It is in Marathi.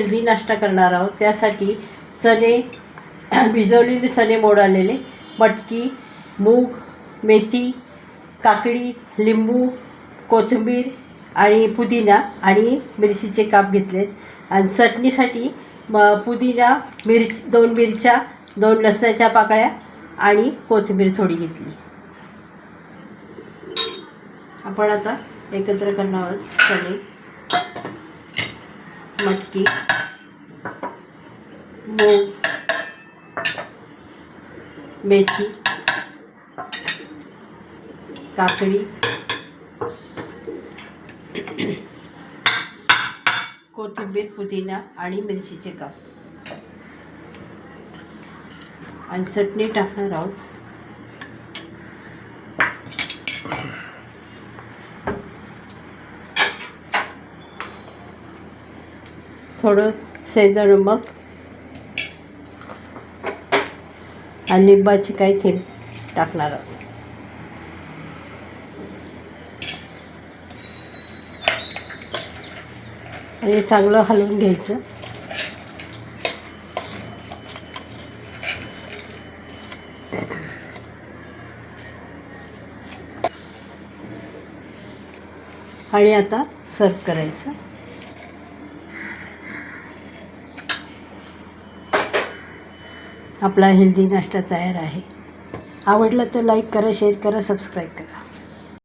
हेल्दी नाश्ता करणार आहोत. त्यासाठी चणे भिजवलेले चणे मोड आलेले मटकी मूग मेथी काकडी लिंबू कोथिंबीर आणि पुदिना आणि मिरचीचे काप घेतलेत. आणि चटणीसाठी म पुदिना मिरच दोन मिरच्या दोन लसणाच्या पाकळ्या आणि कोथिंबीर थोडी घेतली. आपण आता एकत्र करणार आहोत चणे. मटकी मूग मेथी काकडी कोथिंबीर पुदिना आणि मिरचीचे काप. आणि चटणी टाकणार आहोत. थोडं सेंदा मग. आणि लिंबाची काही थेंब टाकणार आहोत. आणि चांगलं हलवून घ्यायचं. आणि आता सर्व करायचं. आपला हेल्दी नाश्ता तयार आहे. आवडला तर लाईक करा शेअर करा सबस्क्राईब करा.